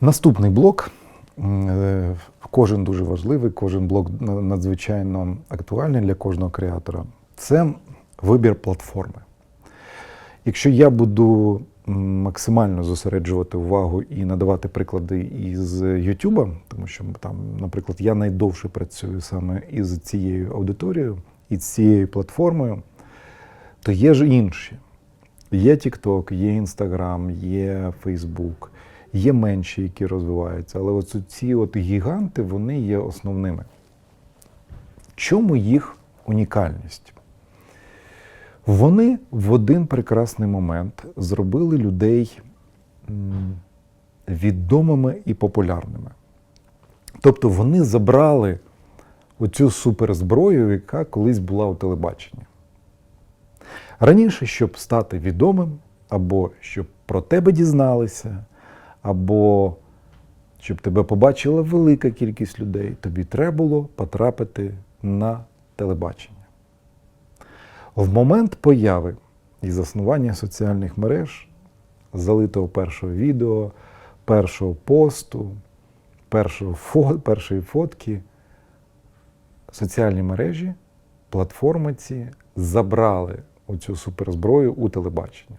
Наступний блок. е, Кожен дуже важливий, кожен блок надзвичайно актуальний для кожного креатора. Це вибір платформи. Якщо я буду максимально зосереджувати увагу і надавати приклади із YouTube, тому що там, наприклад, я найдовше працюю саме із цією аудиторією і цією платформою, то є ж інші. Є TikTok, є Instagram, є Facebook, є менші, які розвиваються. Але от ці от гіганти вони є основними. Чому їх унікальність? Вони в один прекрасний момент зробили людей відомими і популярними. Тобто вони забрали оцю суперзброю, яка колись була у телебаченні. Раніше, щоб стати відомим, або щоб про тебе дізналися, або щоб тебе побачила велика кількість людей, тобі треба було потрапити на телебачення. В момент появи і заснування соціальних мереж, залитого першого відео, першого посту, першого фо, першої фотки, соціальні мережі, платформи ці забрали оцю суперзброю у телебачення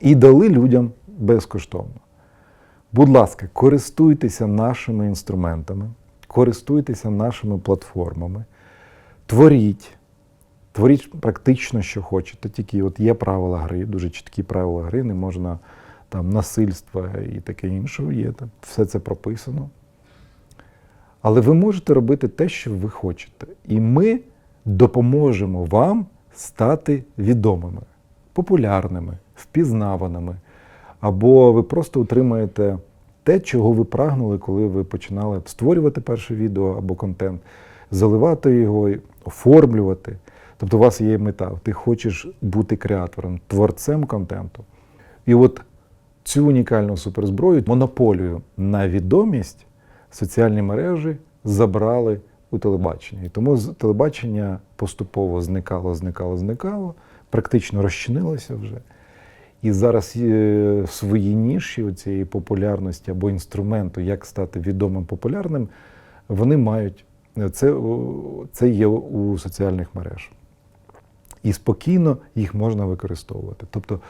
і дали людям безкоштовно. Будь ласка, користуйтеся нашими інструментами, користуйтеся нашими платформами, творіть, творіть практично, що хочете. Тільки от є правила гри, дуже чіткі правила гри, не можна там насильства і таке інше. Є там, все це прописано. Але ви можете робити те, що ви хочете. І ми допоможемо вам стати відомими, популярними, впізнаваними. Або ви просто отримаєте те, чого ви прагнули, коли ви починали створювати перше відео або контент, заливати його, оформлювати. Тобто у вас є мета, ти хочеш бути креатором, творцем контенту. І от цю унікальну суперзброю, монополію на відомість соціальні мережі забрали у телебачення. І тому телебачення поступово зникало, зникало, зникало, практично розчинилося вже. І зараз е, в своїй ніші цієї популярності або інструменту, як стати відомим популярним, вони мають це, це є у соціальних мережах. І спокійно їх можна використовувати. Тобто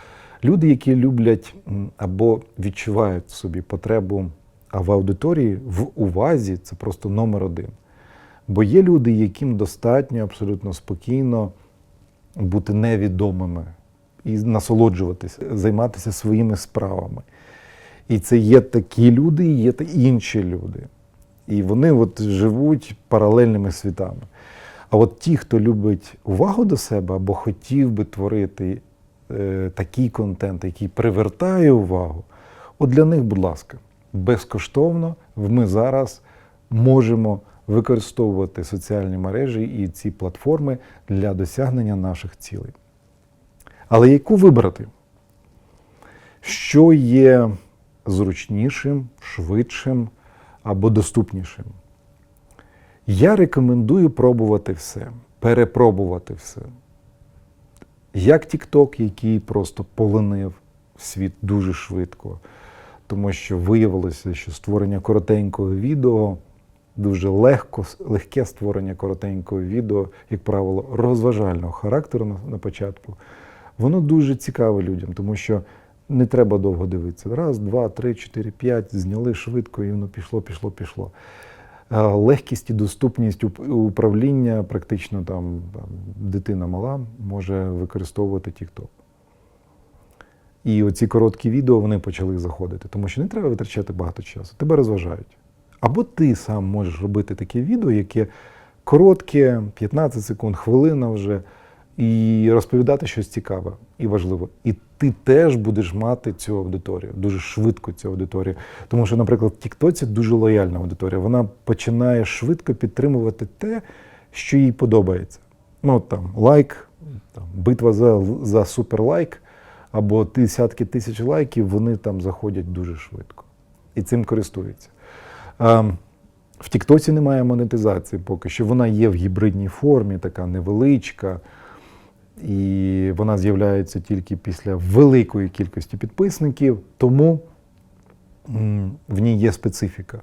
люди, які люблять або відчувають в собі потребу а в аудиторії, в увазі це просто номер один. Бо є люди, яким достатньо абсолютно спокійно бути невідомими і насолоджуватися, займатися своїми справами. І це є такі люди, і є інші люди. І вони от живуть паралельними світами. А от ті, хто любить увагу до себе або хотів би творити е, такий контент, який привертає увагу, от для них, будь ласка, безкоштовно ми зараз можемо використовувати соціальні мережі і ці платформи для досягнення наших цілей. Але яку вибрати? Що є зручнішим, швидшим або доступнішим? Я рекомендую пробувати все, перепробувати все. Як TikTok, який просто полонив світ дуже швидко, тому що виявилося, що створення коротенького відео дуже легко, легке створення коротенького відео, як правило, розважального характеру на, на початку, воно дуже цікаве людям, тому що не треба довго дивитися. Раз, два, три, чотири, п'ять, зняли швидко, і воно пішло, пішло, пішло. Легкість і доступність управління, практично там дитина мала може використовувати TikTok. І оці короткі відео вони почали заходити, тому що не треба витрачати багато часу, тебе розважають. Або ти сам можеш робити таке відео, яке коротке, 15 секунд, хвилина вже, і розповідати щось цікаве і важливе. І ти теж будеш мати цю аудиторію, дуже швидко цю аудиторію. Тому що, наприклад, в Тіктоці дуже лояльна аудиторія. Вона починає швидко підтримувати те, що їй подобається. Ну, там лайк, там, битва за, за суперлайк або десятки тисяч лайків, вони там заходять дуже швидко. І цим користуються. В Тіктоці немає монетизації поки що. Вона є в гібридній формі, така невеличка. І вона з'являється тільки після великої кількості підписників. Тому в ній є специфіка.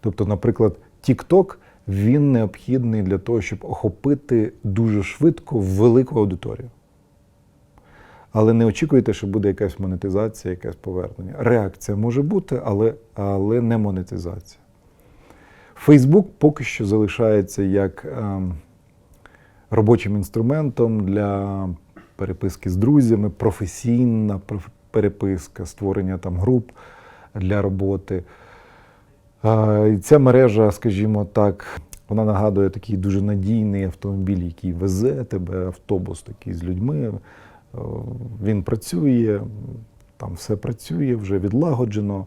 Тобто, наприклад, TikTok, він необхідний для того, щоб охопити дуже швидко велику аудиторію. Але не очікуйте, що буде якась монетизація, якесь повернення. Реакція може бути, але, але не монетизація. Фейсбук поки що залишається як ем, робочим інструментом для переписки з друзями, професійна переписка, створення там груп для роботи. І ця мережа, скажімо так, вона нагадує такий дуже надійний автомобіль, який везе тебе, автобус такий з людьми. Е, Він працює, там все працює, вже відлагоджено.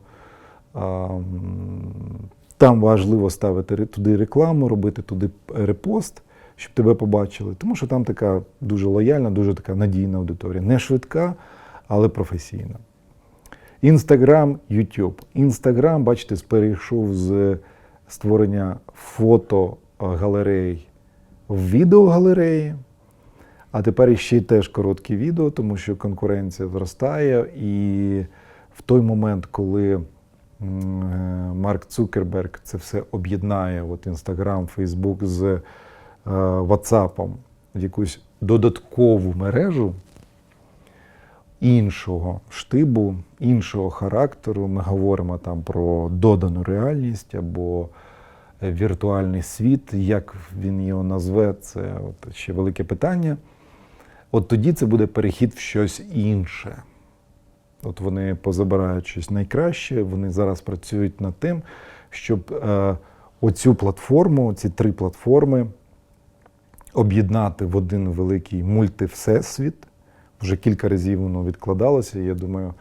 Там важливо ставити туди рекламу, робити туди репост, щоб тебе побачили. Тому що там така дуже лояльна, дуже така надійна аудиторія. Не швидка, але професійна. Інстаграм, Ютуб. Інстаграм, бачите, перейшов з створення фотогалерей в відеогалереї. А тепер ще й теж короткі відео, тому що конкуренція зростає. І в той момент, коли е, Марк Цукерберг це все об'єднає, от Інстаграм, Фейсбук з е, Ватсапом в якусь додаткову мережу іншого штибу, іншого характеру. Ми говоримо там про додану реальність або е, віртуальний світ. Як він його назве, це от ще велике питання. От тоді це буде перехід в щось інше. От вони позабирають щось найкраще, вони зараз працюють над тим, щоб е, оцю платформу, ці три платформи об'єднати в один великий мультивсесвіт. Вже кілька разів воно відкладалося. Я думаю,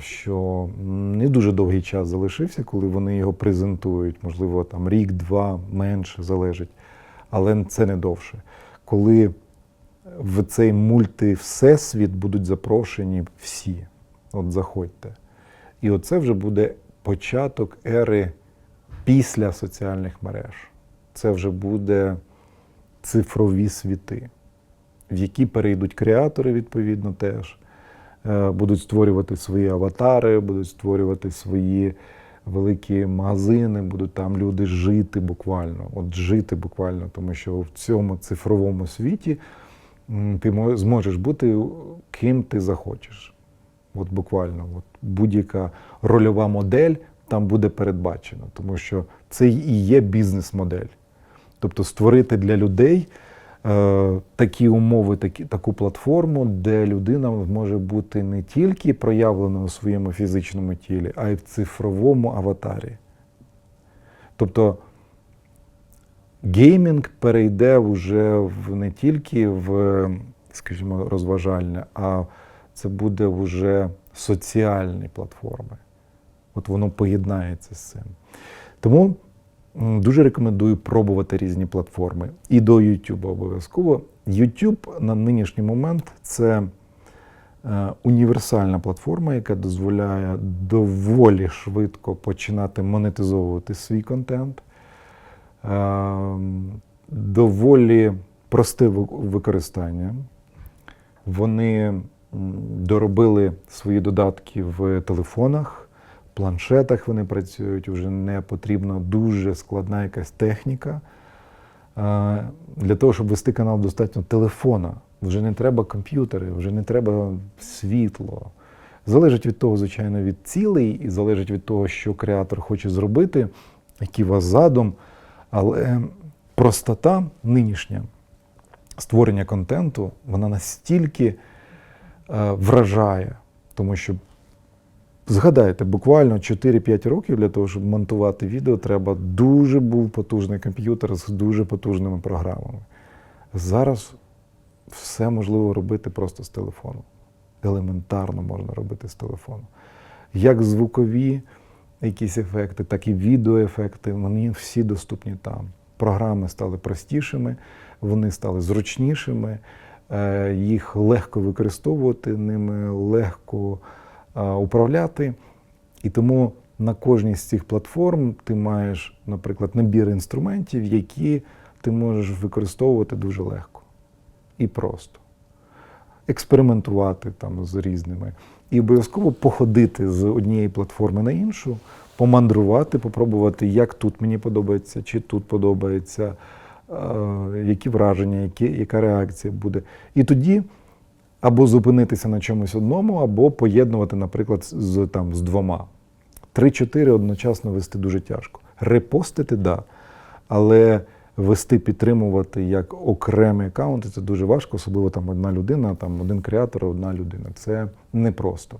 що не дуже довгий час залишився, коли вони його презентують. Можливо, там рік-два менше залежить, але це не довше. Коли в цей мультивсесвіт будуть запрошені всі. От заходьте. І оце вже буде початок ери після соціальних мереж. Це вже буде цифрові світи, в які перейдуть креатори, відповідно, теж. Е, Будуть створювати свої аватари, будуть створювати свої великі магазини, будуть там люди жити буквально. От жити буквально, тому що в цьому цифровому світі ти зможеш бути ким ти захочеш. От буквально, от будь-яка рольова модель там буде передбачена, тому що це і є бізнес-модель. Тобто створити для людей е, такі умови, такі, таку платформу, де людина може бути не тільки проявлена у своєму фізичному тілі, а й в цифровому аватарі. Тобто геймінг перейде вже в не тільки в, скажімо, розважальне, а це буде вже соціальні платформи. От воно поєднається з цим. Тому дуже рекомендую пробувати різні платформи. І до YouTube обов'язково. YouTube на нинішній момент це е, універсальна платформа, яка дозволяє доволі швидко починати монетизовувати свій контент. Е, доволі просте використання. Вони доробили свої додатки в телефонах, планшетах вони працюють, вже не потрібна дуже складна якась техніка. Для того, щоб вести канал, достатньо телефона. Вже не треба комп'ютери, вже не треба світло. Залежить від того, звичайно, від цілей, і залежить від того, що креатор хоче зробити, який у вас задум. Але простота нинішня створення контенту, вона настільки е, вражає, тому що згадайте, буквально 4-5 років для того, щоб монтувати відео, треба дуже був потужний комп'ютер з дуже потужними програмами. Зараз все можливо робити просто з телефону. Елементарно можна робити з телефону. Як звукові якісь ефекти, так і відеоефекти, вони всі доступні там. Програми стали простішими, вони стали зручнішими, е, їх легко використовувати, ними легко управляти. І тому на кожній з цих платформ ти маєш, наприклад, набір інструментів, які ти можеш використовувати дуже легко і просто. Експериментувати там з різними. і обов'язково походити з однієї платформи на іншу, помандрувати, попробувати, як тут мені подобається, чи тут подобається, е, які враження, які, яка реакція буде. І тоді або зупинитися на чомусь одному, або поєднувати, наприклад, з, там, з двома. Три-чотири одночасно вести дуже тяжко. Репостити, так. Да. Але вести, підтримувати як окремі аккаунти це дуже важко, особливо там одна людина, там один креатор, одна людина. Це непросто.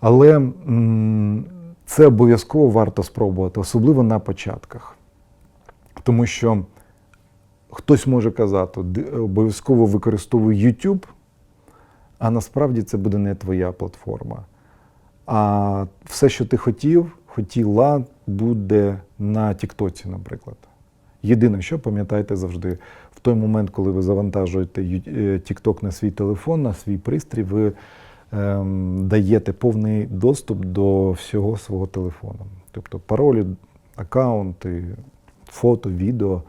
Але м, це обов'язково варто спробувати, особливо на початках. Тому що хтось може казати, обов'язково використовуй YouTube, а насправді це буде не твоя платформа. А все, що ти хотів, хотіла, буде на Тіктоці, наприклад. Єдине, що пам'ятайте завжди, в той момент, коли ви завантажуєте TikTok на свій телефон, на свій пристрій, ви ем, даєте повний доступ до всього свого телефону. Тобто паролі, аккаунти, фото, відео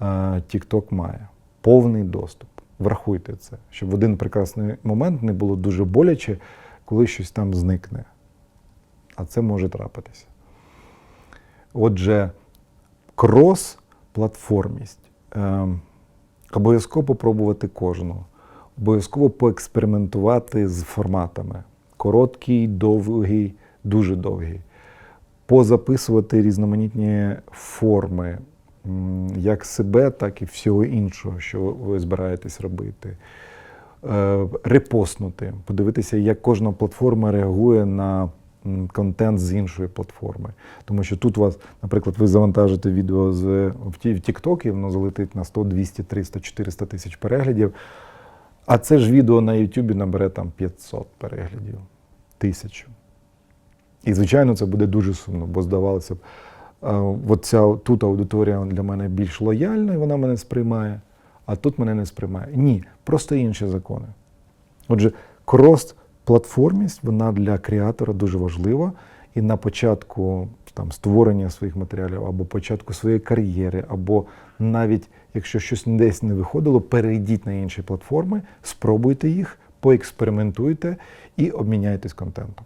е, TikTok має повний доступ. Врахуйте це, щоб в один прекрасний момент не було дуже боляче, коли щось там зникне. А це може трапитися. Отже, крос-платформість. Ем, обов'язково попробувати кожну. Обов'язково поекспериментувати з форматами. Короткий, довгий, дуже довгий. Позаписувати різноманітні форми, як себе, так і всього іншого, що ви збираєтесь робити. Е, Репостнути, подивитися, як кожна платформа реагує на контент з іншої платформи. Тому що тут у вас, наприклад, ви завантажите відео з в TikTok, і воно залетить на 100, 200, 300, 400 тисяч переглядів. А це ж відео на YouTube набере там 500 переглядів, тисячу. І, звичайно, це буде дуже сумно, бо здавалося б, от ця тут аудиторія для мене більш лояльна, і вона мене сприймає, а тут мене не сприймає. Ні, просто інші закони. Отже, крос-платформість, вона для креатора дуже важлива. І на початку там, створення своїх матеріалів, або початку своєї кар'єри, або навіть якщо щось десь не виходило, перейдіть на інші платформи, спробуйте їх, поекспериментуйте і обміняйтесь контентом.